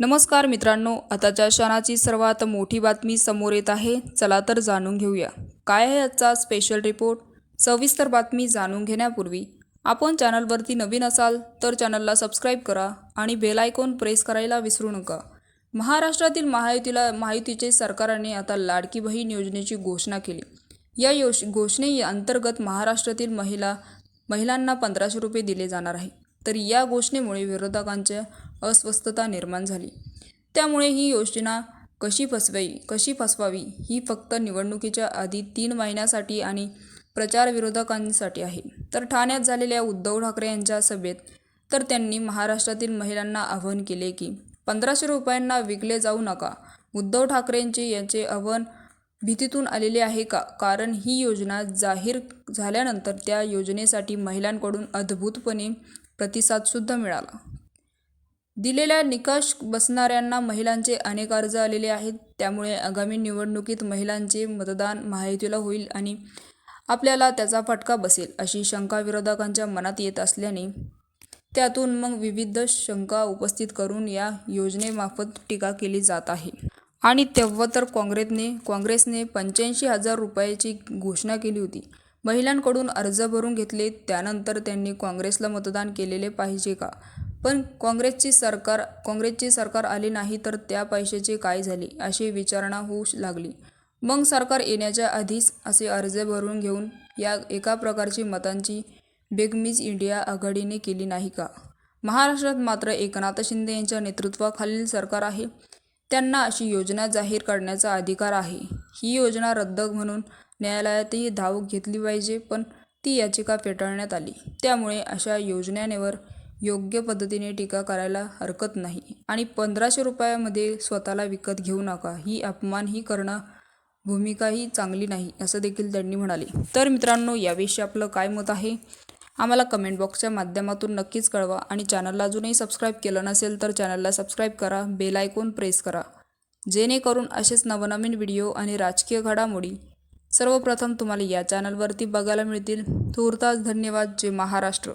नमस्कार मित्रांनो आताच्या क्षणाची सर्वात मोठी बातमी समोर येत आहे. चला तर जाणून घेऊया. काय आहे आजचा स्पेशल रिपोर्ट सविस्तर बातमी जाणून घेण्यापूर्वी आपण चॅनलवरती नवीन असाल तर चॅनलला सबस्क्राईब करा आणि बेल आयकॉन प्रेस करायला विसरू नका. महाराष्ट्रातील महायुतीला महायुतीचे सरकारने आता लाडकी बहीण योजनेची घोषणा केली. या योष घोषणे अंतर्गत महाराष्ट्रातील महिला महिलांना पंधराशे रुपये दिले जाणार आहे. तर या घोषणेमुळे विरोधकांच्या अस्वस्थता निर्माण झाली. त्यामुळे ही योजना कशी फसवाई कशी फसवावी ही फक्त निवडणुकीच्या आधी तीन महिन्यासाठी आणि प्रचार विरोधकांसाठी आहे. तर ठाण्यात झालेल्या उद्धव ठाकरे यांच्या सभेत तर त्यांनी महाराष्ट्रातील महिलांना आव्हान केले की पंधराशे रुपयांना विकले जाऊ नका. उद्धव ठाकरेंचे यांचे आव्हान भीतीतून आलेले आहे का? कारण ही योजना जाहीर झाल्यानंतर त्या योजनेसाठी महिलांकडून अद्भुतपणे प्रतिसादसुद्धा मिळाला. दिलेल्या निकष बसणाऱ्यांना महिलांचे अनेक अर्ज आलेले आहेत. त्यामुळे आगामी निवडणुकीत महिलांचे मतदान महायुतीला होईल आणि आपल्याला त्याचा फटका बसेल अशी शंका विरोधकांच्या मनात येत असल्याने त्यातून मग विविध शंका उपस्थित करून या योजनेमार्फत टीका केली जात आहे. आणि तेव्हा तर काँग्रेसने काँग्रेसने पंच्याऐंशी हजार रुपयाची घोषणा केली होती. महिलांकडून अर्ज भरून घेतले त्यानंतर त्यांनी काँग्रेसला मतदान केलेले पाहिजे का? पण काँग्रेसची सरकार काँग्रेसची सरकार आली नाही तर त्या पैशाचे काय झाले? अशी विचारणा होऊ लागली. मग सरकार येण्याच्या आधीच असे अर्ज भरून घेऊन या एका प्रकारची मतांची बेगमीज इंडिया आघाडीने केली नाही का? महाराष्ट्रात मात्र एकनाथ शिंदे यांच्या नेतृत्वाखालील सरकार आहे. त्यांना अशी योजना जाहीर करण्याचा अधिकार आहे. ही योजना रद्द म्हणून न्यायालयातही धाव घेतली पाहिजे पण ती याचिका फेटाळण्यात आली. त्यामुळे अशा योजनेवर योग्य पद्धतीने टीका करायला हरकत नाही. आणि पंधराशे रुपयामध्ये स्वतःला विकत घेऊ नका. ही अपमान ही करणं भूमिकाही चांगली नाही असं देखील त्यांनी म्हणाले. तर मित्रांनो याविषयी आपलं काय मत आहे? आम्हाला कमेंट बॉक्सच्या माध्यमातून नक्कीच कळवा. आणि चॅनलला अजूनही सबस्क्राईब केलं नसेल तर चॅनलला सबस्क्राईब करा. बेल आयकॉन प्रेस करा. जेणेकरून असेच नवनवीन व्हिडिओ आणि राजकीय घडामोडी सर्वप्रथम तुम्हाला या चॅनलवरती बघायला मिळतील. तूर्तास धन्यवाद. जे महाराष्ट्र.